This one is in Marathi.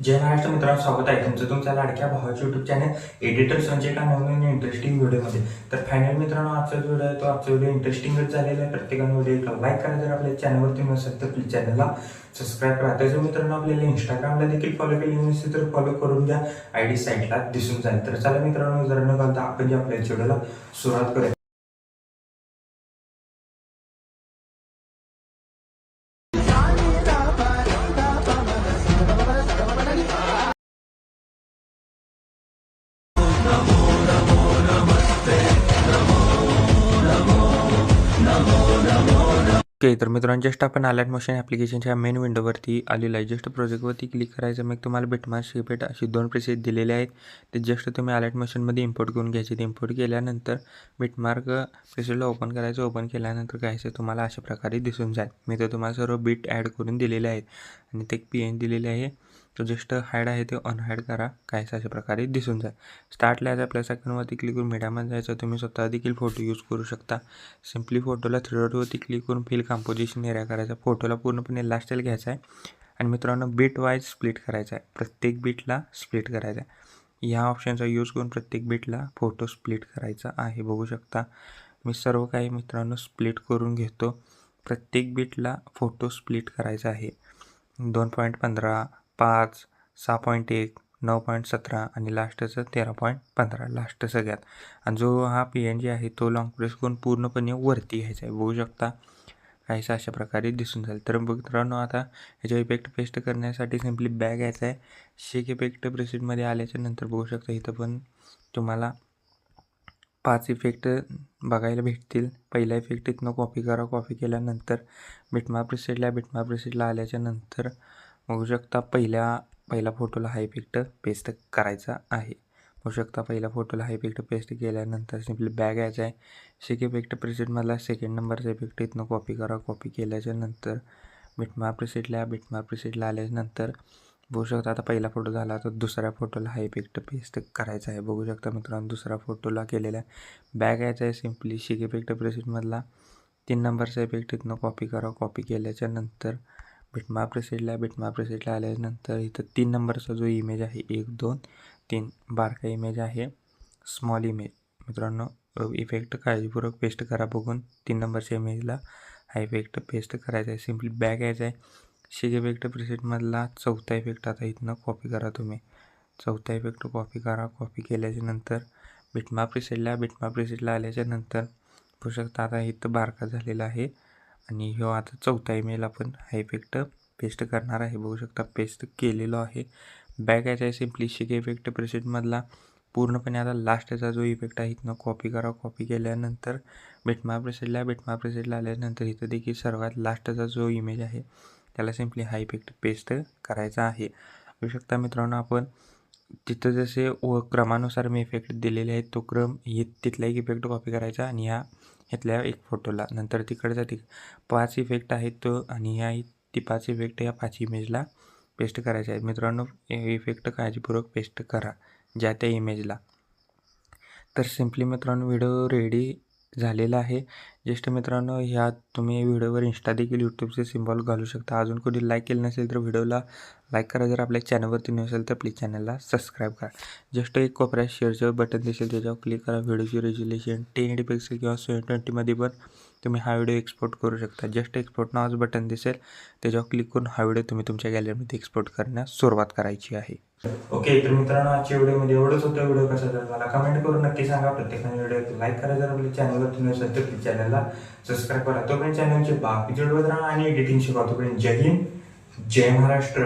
जय महाराष्ट्र मित्रांनो स्वागत आहे तुमचं. तुमच्या लाडक्या भावाच्या युट्यूब चॅनल एडिटर संजय का नवीन इंटरेस्टिंग व्हिडिओमध्ये तर फायनल मित्रांनो आजचा व्हिडिओ आहे तो आजचा व्हिडिओ इंटरेस्टिंगच झालेला आहे. प्रत्येकाने व्हिडिओला लाईक करा जर आपल्या चॅनलवरती नसेल तर प्लीज चॅनलला सबस्क्राईब करा. त्याचं मित्रांनो आपल्याला इंस्टाग्रामला देखील फॉलो केली नसेल तर फॉलो करून द्या आय डी साईटला दिसून जाईल. तर चला मित्रांनो जर न घालता आपण जे आपल्या व्हिडिओला सुरुवात करूया. ओके तर मित्रांनो जस्ट आपण अलर्ट मोशन ॲप्लिकेशनच्या मेन विंडोवरती आलेलं आहे. जस्ट प्रोजेक्टवरती क्लिक करायचं मग तुम्हाला बिटमार्क शिपेट अशी दोन प्रेसेस दिलेले आहेत. ते जस्ट तुम्ही अलर्ट मोशनमध्ये इम्पोर्ट करून घ्यायचे. ते इम्पोर्ट केल्यानंतर बिटमार्क प्रेसेसला ओपन करायचं. ओपन केल्यानंतर काय तुम्हाला अशा प्रकारे दिसून जाईल. मी तर तुम्हाला सर्व बीट ॲड करून दिलेले आहेत. आणि ते पी एन दिलेले आहे. तो जस्ट हाईड आहे ते अनहाईड करा. काहीच अशा प्रकारे दिसून जाईल. स्टार्टला याचा आपल्या सेकंडवरती क्लिक करून मीडियामध्ये जायचं. तुम्ही स्वतः देखील फोटो यूज करू शकता. सिम्पली फोटोला थ्रीडॉटवरती क्लिक करून फिल कंपोजिशन एरिया करायचा. फोटोला पूर्णपणे लास्ट घ्यायचा आहे. आणि मित्रांनो बीट वाईज स्प्लिट करायचा आहे. प्रत्येक बीटला स्प्लिट करायचा आहे. ह्या ऑप्शनचा यूज करून प्रत्येक बीटला फोटो स्प्लिट करायचा आहे. बघू शकता. मी सर्व काही मित्रांनो स्प्लिट करून घेतो. प्रत्येक बीटला फोटो स्प्लिट करायचा आहे. दोन पॉईंट पंधरा पाच सहा पॉईंट एक नऊ पॉईंट सतरा आणि लास्टचं तेरा पॉईंट पंधरा लास्ट सगळ्यात. आणि जो हा पी एन जी आहे तो लॉंग प्रेस करून पूर्णपणे वरती घ्यायचा आहे. बघू शकता काहीसा अशा प्रकारे दिसून जाईल. तर मित्रांनो आता ह्याच्या इफेक्ट पेस्ट करण्यासाठी सिम्पली बॅग घ्यायचा आहे. शेक इफेक्ट प्रेसिडमध्ये आल्याच्यानंतर बघू शकता इथं पण तुम्हाला पाच इफेक्ट बघायला भेटतील. पहिला इफेक्ट इथनं कॉपी करा. कॉपी केल्यानंतर बिटमा प्रिसेटला बिटमा प्रिसेटला आल्याच्यानंतर बघू शकता पहिल्या पहिल्या फोटोला हाय इफेक्ट पेस्ट करायचा आहे. बघू शकता पहिल्या फोटोला हाय इफेक्ट पेस्ट केल्यानंतर सिम्पली बॅग यायचा आहे. शेक इफेक्ट प्रिसेटमधला सेकंड नंबरचा इफेक्ट इथनं कॉपी करा. कॉपी केल्याच्यानंतर बिटमार प्रिसेटला बिटमार प्रिसेटला आल्यानंतर बघू शकता आता पहिला फोटो झाला तर दुसऱ्या फोटोला हा इफेक्ट पेस्ट करायचा आहे. बघू शकता मित्रांनो दुसऱ्या फोटोला केलेला आहे बॅग यायचा आहे सिम्पली शिक इफेक्ट प्रेसेटमधला तीन नंबरचा इफेक्ट इथनं कॉपी करा. कॉपी केल्याच्यानंतर बिटमाप प्रेसेटला बिटमाप प्रेसेटला आल्यानंतर इथं तीन नंबरचा जो इमेज आहे एक दोन तीन बारका इमेज आहे. स्मॉल इमेज मित्रांनो इफेक्ट काळजीपूर्वक पेस्ट करा बघून. तीन नंबरच्या इमेजला हा इफेक्ट पेस्ट करायचा आहे. सिम्पली बॅग यायचा आहे. शेक इफेक्ट प्रेसेटमधला चौथा इफेक्ट आता इथनं कॉपी करा तुम्ही. चौथा इफेक्ट कॉपी करा. कॉपी केल्याच्यानंतर बिटमा प्रिसेटला बिटमाप प्रिसेटला आल्याच्यानंतर शकता आता इथं बारका झालेला आहे. आणि ह्यो आता चौथा इमेल आपण हा इफेक्ट पेस्ट करणार आहे. बघू शकता पेस्ट केलेलो आहे. बॅक याचा सिम्पली शिके इफेक्ट प्रेसेटमधला पूर्णपणे आता लास्टचा जो इफेक्ट आहे इथनं कॉपी करा कॉपी केल्यानंतर बेटमा प्रेसेटला बेटमा प्रेसेटला आल्यानंतर इथं देखील सर्वात लास्टचा जो इमेज आहे त्याला सिम्पली हा इफेक्ट पेस्ट करायचा आहे. बघू शकता मित्रांनो आपण तिथं जसे व क्रमानुसार मी इफेक्ट दिलेले आहेत तो क्रम हे तिथला एक इफेक्ट कॉपी करायचा आणि ह्या ह्यातल्या एक फोटोला नंतर तिकडचा ती पाच इफेक्ट आहेत तो आणि ह्या ती पाच इफेक्ट या पाच इमेजला पेस्ट करायचे आहेत. मित्रांनो इफेक्ट काळजीपूर्वक पेस्ट करा ज्या त्या इमेजला तर सिम्पली मित्रांनो व्हिडिओ रेडी झालेला आहे. ज्येष्ठ मित्रांनो ह्या तुम्ही व्हिडिओवर इंस्टा देखील यूट्यूबचे सिम्बॉल घालू शकता. अजून कोणी लाईक केलं नसेल तर व्हिडिओला लाईक करा. जर आपल्या चॅनलवरती नसेल तर प्लीज चॅनलला सबस्क्राईब करा. जस्ट एक कोपऱ्यात शेअरचं बटन दिसेल त्याच्यावर क्लिक करा. व्हिडिओची रेज्युलेशन टेन एटी पिक्सेल किंवा सेवन ट्वेंटीमध्ये पण तुम्ही हा व्हिडिओ एक्सपोर्ट करू शकता. जस्ट एक्सपोर्ट नावाचं बटन दिसेल त्याच्यावर क्लिक करून हा व्हिडिओ तुम्ही तुमच्या गॅलरीमध्ये एक्सपोर्ट करण्यास सुरुवात करायची आहे. ओके तर मित्रांनो आजच्या व्हिडिओमध्ये एवढंच होतं. व्हिडिओ कसा झाला मला कमेंट करून नक्की सांगा. प्रत्येकाने व्हिडिओ लाईक करा. जर आपल्या चॅनलवर तुम्ही असेल तर प्लीज चॅनलला सबस्क्राईब करा. तोपर्यंत चॅनलचे बाकी जोडवत राहा आणि एडिटिंग शिकवा. तोपर्यंत जय हिंद. जय महाराष्ट्र.